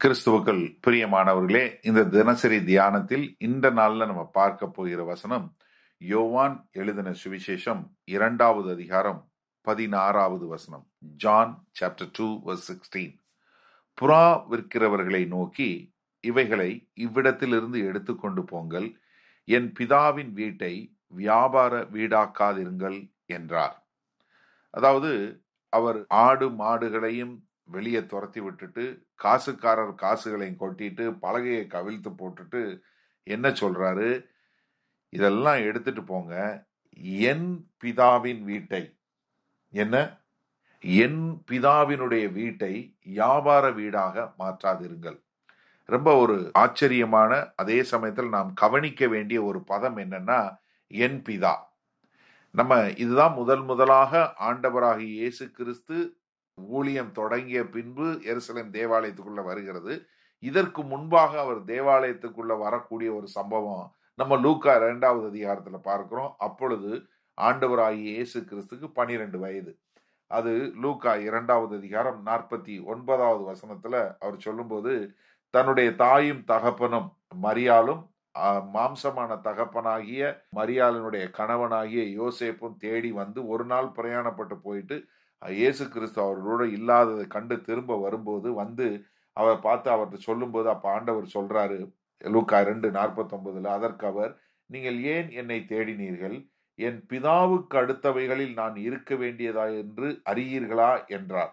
கிறிஸ்துவுக்கள் பிரியமானவர்களே இந்த தினசரி தியானத்தில் இந்த நாளில் நம்ம பார்க்க போகிற வசனம் யோவான் எழுதின சுவிசேஷம் இரண்டாவது அதிகாரம் பதினாறாவது வசனம் John chapter two verse sixteen புறா விற்கிறவர்களை நோக்கி இவைகளை இவ்விடத்திலிருந்து எடுத்துக்கொண்டு போங்கள். என் பிதாவின் வீட்டை வியாபார வீடாக்காதிருங்கள் என்றார். அதாவது அவர் ஆடு மாடுகளையும் வெளியே துரத்தி விட்டுட்டு காசுக்காரர் காசுகளையும் கொட்டிட்டு பலகையை கவிழ்த்து போட்டுட்டு என்ன சொல்றாரு? இதெல்லாம் எடுத்துட்டு போங்க. என் பிதாவின் வீட்டை. என்ன? என் பிதாவினுடைய வீட்டை வியாபார வீடாக மாற்றாதிருங்கள். ரொம்ப ஒரு ஆச்சரியமான அதே சமயத்தில் நாம் கவனிக்க வேண்டிய ஒரு பதம் என்னன்னா என் பிதா. நம்ம இதுதான் முதல் முதலாக ஆண்டவராகிய இயேசு கிறிஸ்து ஊழியம் தொடங்கிய பின்பு எருசலேம் தேவாலயத்துக்குள்ள வருகிறது. இதற்கு முன்பாக அவர் தேவாலயத்துக்குள்ள வரக்கூடிய ஒரு சம்பவம் நம்ம லூக்கா இரண்டாவது அதிகாரத்துல பார்க்கிறோம். அப்பொழுது ஆண்டவராகிய இயேசு கிறிஸ்துக்கு பனிரெண்டு வயது. அது லூக்கா இரண்டாவது அதிகாரம் நாற்பத்தி ஒன்பதாவது வசனத்துல அவர் சொல்லும்போது தன்னுடைய தாயும் தகப்பனும் மரியாலும் மாம்சமான தகப்பனாகிய மரியாளனுடைய கணவனாகிய யோசேப்பும் தேடி வந்து ஒரு நாள் பிரயாணப்பட்டு போயிட்டு இயேசு கிறிஸ்து அவர்களோட இல்லாததை கண்டு திரும்ப வரும்போது வந்து அவர் பார்த்து அவர்கிட்ட சொல்லும்போது அப்ப ஆண்டவர் சொல்றாரு லூக்கா ரெண்டு நாற்பத்தொன்பதுல அதற்கு அவர் நீங்கள் ஏன் என்னை தேடினீர்கள்? என் பிதாவுக்கு அடுத்தவைகளில் நான் இருக்க வேண்டியதா என்று அறியீர்களா? என்றார்.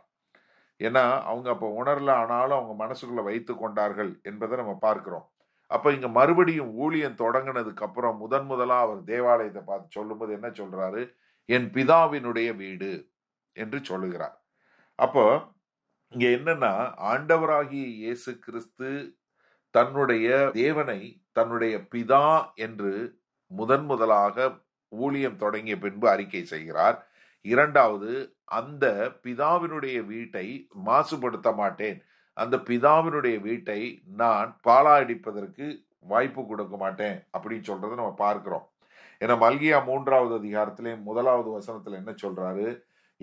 ஏன்னா அவங்க அப்ப உணரல ஆனாலும் அவங்க மனசுக்குள்ள வைத்து கொண்டார்கள் என்பதை நம்ம பார்க்கிறோம். அப்ப இங்க மறுபடியும் ஊழியம் தொடங்கினதுக்கு அப்புறம் முதன் முதலா அவர் தேவாலயத்தை பார்த்து சொல்லும்போது என்ன சொல்றாரு? என் பிதாவினுடைய வீடு. என்று சொல்லுகிறார். அப்போ இங்க என்னன்னா ஆண்டவராகிய இயேசு கிறிஸ்து தன்னுடைய தேவனை தன்னுடைய பிதா என்று முதன் முதலாக ஊழியம் தொடங்கிய பின்பு அறிக்கை செய்கிறார். இரண்டாவது அந்த பிதாவினுடைய வீட்டை மாசுபடுத்த மாட்டேன். அந்த பிதாவினுடைய வீட்டை நான் பாலாடிப்பதற்கு வாய்ப்பு கொடுக்க மாட்டேன் அப்படின்னு சொல்றதை நம்ம பார்க்கிறோம். ஏன்னா மல்கியா மூன்றாவது அதிகாரத்திலே முதலாவது வசனத்துல என்ன சொல்றாரு?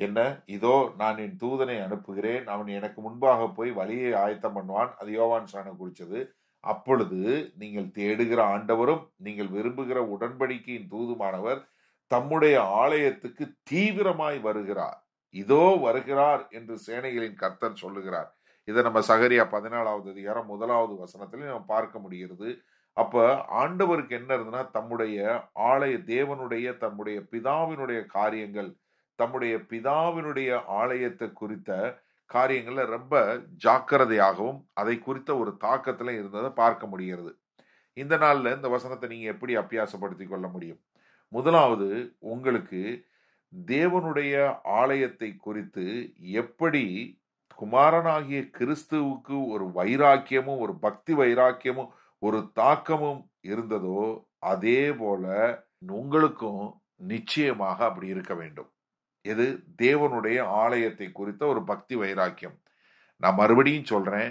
என்ன? இதோ நான் என் தூதனை அனுப்புகிறேன். அவன் எனக்கு முன்பாக போய் வழியை ஆயத்தம் பண்ணுவான். அது யோவான் சாண குறிச்சது அப்பொழுது நீங்கள் தேடுகிற ஆண்டவரும் நீங்கள் விரும்புகிற உடன்படிக்கையின் தூதுமானவர் தம்முடைய ஆலயத்துக்கு தீவிரமாய் வருகிறார். இதோ வருகிறார் என்று சேனைகளின் கர்த்தர் சொல்லுகிறார். இதை நம்ம சகரியா பதினாலாவது அதிகாரம் முதலாவது வசனத்திலையும் நம்ம பார்க்க முடிகிறது. அப்ப ஆண்டவருக்கு என்ன இருந்ததுன்னா தம்முடைய ஆலய தேவனுடைய தம்முடைய பிதாவினுடைய காரியங்கள் தம்முடைய பிதாவினுடைய ஆலயத்தை குறித்த காரியங்கள்ல ரொம்ப ஜாக்கிரதையாகவும் அதை குறித்த ஒரு தாக்கத்துல இருந்ததை பார்க்க முடிகிறது. இந்த நாளில் இந்த வசனத்தை நீங்க எப்படி அபியாசப்படுத்தி கொள்ள முடியும்? முதலாவது உங்களுக்கு தேவனுடைய ஆலயத்தை குறித்து எப்படி குமாரனாகிய கிறிஸ்துவுக்கு ஒரு வைராக்கியமும் ஒரு பக்தி வைராக்கியமும் ஒரு தாக்கமும் இருந்ததோ அதே போல உங்களுக்கும் நிச்சயமாக அப்படி இருக்க வேண்டும். எது தேவனுடைய ஆலயத்தை குறித்த ஒரு பக்தி வைராக்கியம். நான் மறுபடியும் சொல்றேன்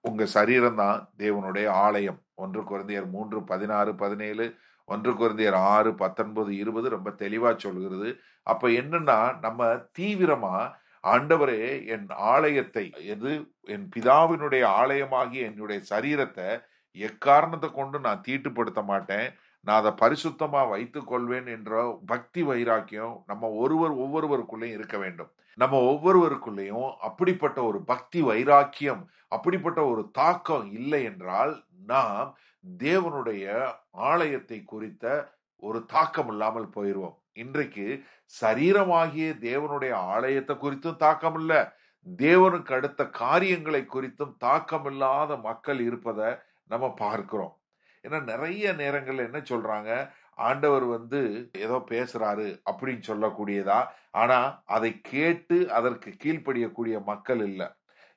உங்க சரீரம் தான் தேவனுடைய ஆலயம். ஒன்று குழந்தையர் மூன்று பதினாறு பதினேழு ஒன்று குழந்தையர் ஆறு பத்தொன்பது இருபது ரொம்ப தெளிவா சொல்கிறது. அப்ப என்னன்னா நம்ம தீவிரமா ஆண்டவரே என் ஆலயத்தை எது என் பிதாவினுடைய ஆலயமாகிய என்னுடைய சரீரத்தை எக்காரணத்தை கொண்டு நான் தீட்டுப்படுத்த மாட்டேன். நான் அதை பரிசுத்தமா வைத்துக் கொள்வேன் என்ற பக்தி வைராக்கியம் நம்ம ஒருவர் ஒவ்வொருவருக்குள்ளேயும் இருக்க வேண்டும். நம்ம ஒவ்வொருவருக்குள்ளேயும் அப்படிப்பட்ட ஒரு பக்தி வைராக்கியம் அப்படிப்பட்ட ஒரு தாக்கம் இல்லை என்றால் நாம் தேவனுடைய ஆலயத்தை குறித்த ஒரு தாக்கம் இல்லாமல் போயிடுவோம் இன்றைக்கு சரீரமாகிய தேவனுடைய ஆலயத்தை குறித்தும் தாக்கம் இல்ல. தேவனுக்கு அடுத்த காரியங்களை குறித்தும் தாக்கம் இல்லாத மக்கள் இருப்பதை நம்ம பார்க்கிறோம். ஏன்னா நிறைய நேரங்கள்ல என்ன சொல்றாங்க? ஆண்டவர் வந்து ஏதோ பேசுறாரு அப்படின்னு சொல்லக்கூடியதா? ஆனா அதை கேட்டு அதற்கு கீழ்ப்படியக்கூடிய மக்கள் இல்லை.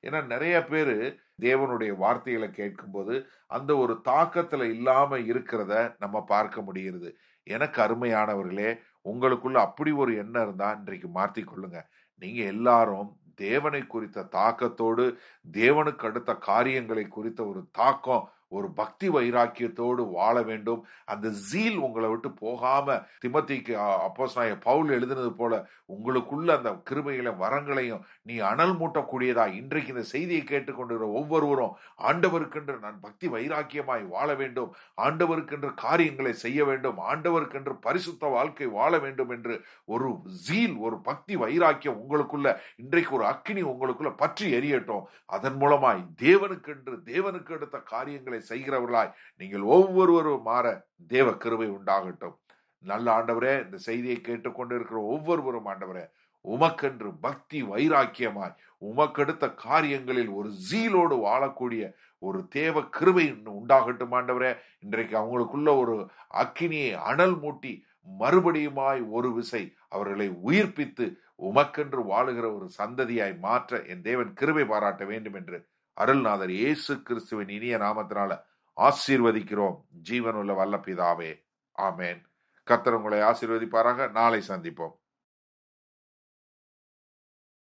ஏன்னா நிறைய பேரு தேவனுடைய வார்த்தைகளை கேட்கும்போது அந்த ஒரு தாக்கத்துல இல்லாம இருக்கிறத நம்ம பார்க்க முடிகிறது. எனக்கு அருமையானவர்களே உங்களுக்குள்ள அப்படி ஒரு எண்ணம் இருந்தா இன்றைக்கு மாற்றி கொள்ளுங்க. நீங்க எல்லாரும் தேவனை குறித்த தாக்கத்தோடு தேவனுக்கு அடுத்த காரியங்களை குறித்த ஒரு தாக்கம் ஒரு பக்தி வைராக்கியத்தோடு வாழ வேண்டும். அந்த ஜீல் உங்களை விட்டு போகாம திமத்திக்கு அப்போஸ் பவுல் எழுதினது போல உங்களுக்குள்ள அந்த கிருமைகளையும் வரங்களையும் நீ அனல் மூட்டக்கூடியதா இன்றைக்கு இந்த செய்தியை கேட்டுக்கொண்டிருக்கிற ஒவ்வொருவரும் ஆண்டவருக்கென்று நான் பக்தி வைராக்கியமாய் வாழ வேண்டும். ஆண்டவருக்கென்று காரியங்களை செய்ய வேண்டும். ஆண்டவருக்கென்று பரிசுத்த வாழ்க்கை வாழ வேண்டும் என்று ஒரு ஜீல் ஒரு பக்தி வைராக்கியம் உங்களுக்குள்ள இன்றைக்கு ஒரு அக்கினி உங்களுக்குள்ள பற்றி எரியட்டும். அதன் மூலமாய் தேவனுக்கென்று தேவனுக்கு எடுத்த காரியங்களை செய்கிறவர்களாய் நீங்கள் ஒவ்வொருவரும் மாற தேவ கிருபை உண்டாகட்டும். நல்ல ஆண்டவரே இந்த செய்தியை கேட்டுக்கொண்டு இருக்கிற ஒவ்வொருவரும் ஆண்டவரே உமக்கென்று பக்தி வைராக்கியமாய் உமக்கெடுத்த காரியங்களில் ஒரு ஜீலோடு வாழக்கூடிய ஒரு தேவ கிருபை உண்டாகட்டும் ஆண்டவரே. இன்றைக்கு அவங்களுக்குள்ள ஒரு அக்கினியை அனல் மூட்டி மறுபடியுமாய் ஒரு விசை அவர்களை உயிர்ப்பித்து உமக்கென்று வாழுகிற ஒரு சந்ததியாய் மாற்ற என் தேவன் கிருபை பாராட்ட வேண்டும் என்று அருள்நாதர் இயேசு கிறிஸ்துவின் இனிய நாமத்தினால ஆசீர்வதிக்கிறோம். ஜீவனுள்ள வல்ல பிதாவே ஆமேன். கத்தர் உங்களை ஆசீர்வதிப்பாராக. நாளை சந்திப்போம்.